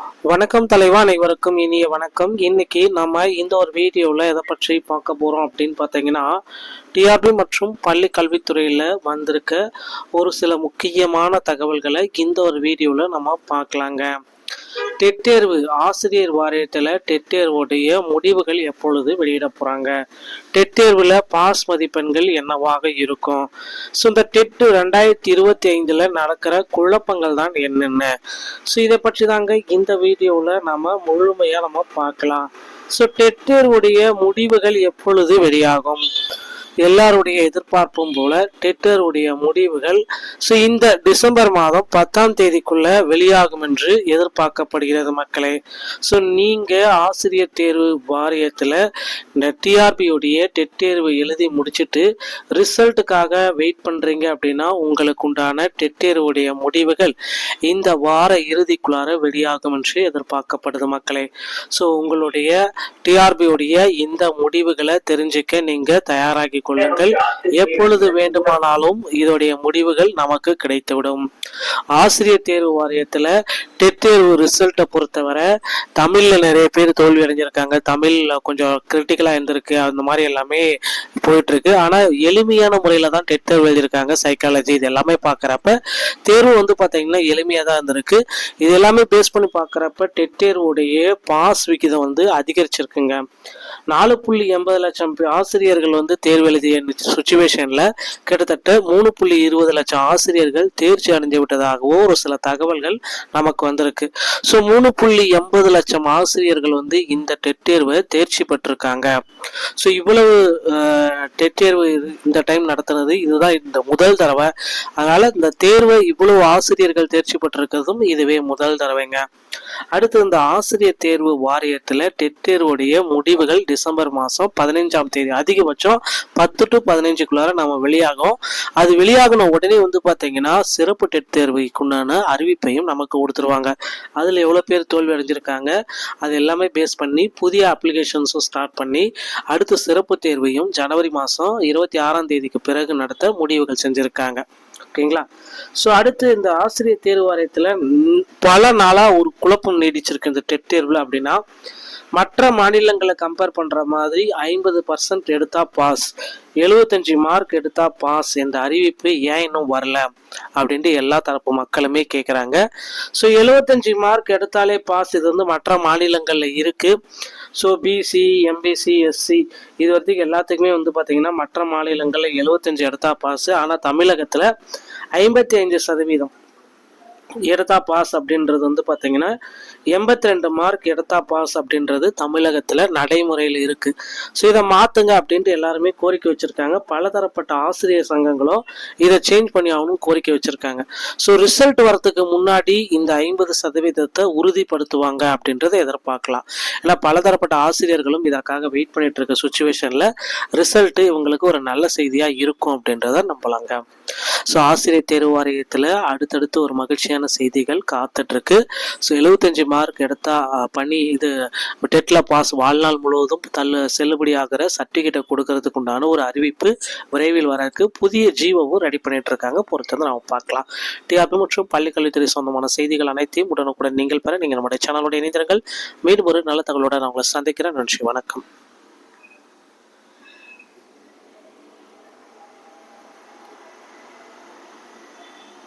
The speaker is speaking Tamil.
வணக்கம் தலைவா அனைவருக்கும் இனிய வணக்கம். இன்னைக்கு நம்ம இந்த ஒரு வீடியோவில் எதை பற்றி பார்க்க போகிறோம் அப்படின்னு பார்த்தீங்கன்னா டிஆர்பி மற்றும் பள்ளி கல்வித்துறையில் வந்திருக்க ஒரு சில முக்கியமான தகவல்களை இந்த ஒரு வீடியோவில் நம்ம பார்க்கலாங்க. டெட் தேர்வு ஆசிரியர் வாரியத்தில் டெட் தேர்வுடைய முடிவுகள் எப்பொழுது வெளியிட போகிறாங்க டெட் தேர்வில் பாஸ் மதிப்பெண்கள் என்னவாக இருக்கும்? ஸோ இந்த டெட்டு ரெண்டாயிரத்தி இருபத்தி ஐந்தில் நடக்கிற குழப்பங்கள் தான் என்னென்ன? ஸோ இதை பற்றி தாங்க இந்த வீடியோவில் நம்ம முழுமையாக நம்ம பார்க்கலாம். ஸோ டெட் தேர்வுடைய முடிவுகள் எப்பொழுது வெளியாகும்? எல்லாருடைய எதிர்பார்ப்பும் போல டெட்டருடைய முடிவுகள் ஸோ இந்த டிசம்பர் மாதம் பத்தாம் தேதிக்குள்ள வெளியாகும் என்று எதிர்பார்க்கப்படுகிறது மக்களே. ஸோ நீங்க ஆசிரியர் தேர்வு வாரியத்தில் இந்த டிஆர்பியுடைய டெட் தேர்வு எழுதி முடிச்சுட்டு ரிசல்ட்டுக்காக வெயிட் பண்றீங்க அப்படின்னா உங்களுக்கு உண்டான டெட் தேர்வுடைய முடிவுகள் இந்த வார இறுதிக்குள்ளார வெளியாகும் என்று எதிர்பார்க்கப்படுது மக்களே. ஸோ உங்களுடைய டிஆர்பியுடைய இந்த முடிவுகளை தெரிஞ்சுக்க நீங்க தயாராகி கொள்ளுங்கள். எப்பொழுது வேண்டுமானாலும் இதோடைய முடிவுகள் நமக்கு கிடைத்துவிடும். ஆசிரியர் தேர்வு வாரியத்தில் டெட் தேர்வு ரிசல்ட்டை பொறுத்தவரை தமிழ்ல நிறைய பேர் தோல்வி அடைஞ்சிருக்காங்க. தமிழ்ல கொஞ்சம் கிரிட்டிக்கலா இருந்திருக்கு. அந்த மாதிரி எல்லாமே போயிட்டுருக்கு. ஆனால் எளிமையான முறையில் தான் டெட் தேர்வு எழுதியிருக்காங்க. சைக்காலஜி இது எல்லாமே பார்க்குறப்ப தேர்வு வந்து பார்த்தீங்கன்னா எளிமையாக தான் இருந்திருக்கு. இது எல்லாமே பேஸ் பண்ணி பார்க்குறப்ப டெட் தேர்வுடைய பாஸ் விகிதம் வந்து அதிகரிச்சிருக்குங்க. நாலு புள்ளி எண்பது லட்சம் ஆசிரியர்கள் வந்து தேர்வு எழுதிய சுச்சுவேஷன்ல கிட்டத்தட்ட மூணு புள்ளி இருபது லட்சம் ஆசிரியர்கள் தேர்ச்சி அடைஞ்சு விட்டதாகவோ ஒரு சில தகவல்கள் நமக்கு வந்திருக்கு. ஸோ மூணு புள்ளி எண்பது லட்சம் ஆசிரியர்கள் வந்து இந்த டெட் தேர்வை தேர்ச்சி பெற்றிருக்காங்க. ஸோ இவ்வளவு டெட் தேர்வு இந்த டைம் நடத்துனது இதுதான் இந்த முதல் தடவை. அதனால இந்த தேர்வை இவ்வளவு ஆசிரியர்கள் தேர்ச்சி பெற்றிருக்கிறதும் இதுவே முதல் தடவைங்க. அடுத்து இந்த ஆசிரியர் தேர்வு வாரியத்துல டெட் தேர்வுடைய முடிவுகள் டிசம்பர் மாசம் பதினைஞ்சாம் தேதி. அதிகபட்சம் பத்து டு பதினைஞ்சுக்குள்ளார நம்ம வெளியாகும். அது வெளியாகின உடனே வந்து பார்த்தீங்கன்னா சிறப்பு டெட் தேர்வுக்குண்டான அறிவிப்பையும் நமக்கு கொடுத்துருவாங்க. அதில் எவ்வளோ பேர் தோல்வி அடைஞ்சிருக்காங்க அது எல்லாமே பேஸ் பண்ணி புதிய அப்ளிகேஷன்ஸும் ஸ்டார்ட் பண்ணி அடுத்த சிறப்பு தேர்வையும் ஜனவரி மாதம் இருபத்தி ஆறாம் தேதிக்கு பிறகு நடத்த முடிவுகள் செஞ்சுருக்காங்க. ஓகேங்களா? ஸோ அடுத்து இந்த ஆசிரியர் தேர்வு வாரியத்தில் பல நாளாக ஒரு குழப்பம் நீடிச்சிருக்கு இந்த டெட் தேர்வில் அப்படின்னா மற்ற மாநிலங்களை கம்பேர் பண்ணுற மாதிரி ஐம்பது பர்சன்ட் எடுத்தா பாஸ் எழுபத்தஞ்சு மார்க் எடுத்தா பாஸ் என்ற அறிவிப்பு ஏன் இன்னும் வரல? அப்படின்ட்டு எல்லா தரப்பு மக்களுமே கேட்குறாங்க ஸோ எழுபத்தஞ்சு மார்க் எடுத்தாலே பாஸ் இது வந்து மற்ற மாநிலங்களில் இருக்கு. ஸோ பிசி எம்பிசி எஸ்சி இது வரைக்கும் எல்லாத்துக்குமே வந்து பார்த்தீங்கன்னா மற்ற மாநிலங்களில் எழுபத்தஞ்சு எடுத்தா பாஸ் ஆனால் தமிழகத்தில் ஐம்பத்தி ஐந்து சதவீதம் எடுத்தா பாஸ் அப்படின்றது வந்து பார்த்தீங்கன்னா எண்பத்தி ரெண்டு மார்க் எடுத்தா பாஸ் அப்படின்றது தமிழகத்தில் நடைமுறையில் இருக்குது ஸோ இதை மாற்றுங்க அப்படின்ட்டு எல்லாருமே கோரிக்கை வச்சுருக்காங்க. பலதரப்பட்ட ஆசிரியர் சங்கங்களும் இதை சேஞ்ச் பண்ணி ஆகணும் கோரிக்கை வச்சுருக்காங்க. ஸோ ரிசல்ட் வரத்துக்கு முன்னாடி இந்த ஐம்பது சதவீதத்தை உறுதிப்படுத்துவாங்க அப்படின்றத எதிர்பார்க்கலாம். ஏன்னா பலதரப்பட்ட ஆசிரியர்களும் இதற்காக வெயிட் பண்ணிட்டு இருக்க சுச்சுவேஷனில் ரிசல்ட்டு இவங்களுக்கு ஒரு நல்ல செய்தியாக இருக்கும் அப்படின்றத நம்பலாங்க. ஸோ ஆசிரியர் தேர்வு வாரியத்தில் அடுத்தடுத்து ஒரு மகிழ்ச்சியான செய்திகள் காத்துட்ருக்கு. ஸோ எழுபத்தஞ்சு மார்க் எடுத்தால் பண்ணி இது டெட்டில் பாஸ் வாழ்நாள் முழுவதும் தள்ளு செல்லுபடியாகிற சர்டிஃபிகேட்டை கொடுக்கறதுக்குண்டான ஒரு அறிவிப்பு விரைவில் வரக்கு புதிய ஜீவவும் ரெடி பண்ணிட்டு இருக்காங்க பொறுத்து நம்ம பார்க்கலாம். டிஆர்பி மற்றும் பள்ளிக்கல்வித்துறை சொந்தமான செய்திகள் அனைத்தையும் உடனுக்குடன் நீங்கள் பெற நீங்கள் நம்முடைய சேனலோட இணைந்திருங்கள். மீண்டும் ஒரு நல்ல தகவலோட நான் உங்களை சந்திக்கிறேன். நன்றி வணக்கம்.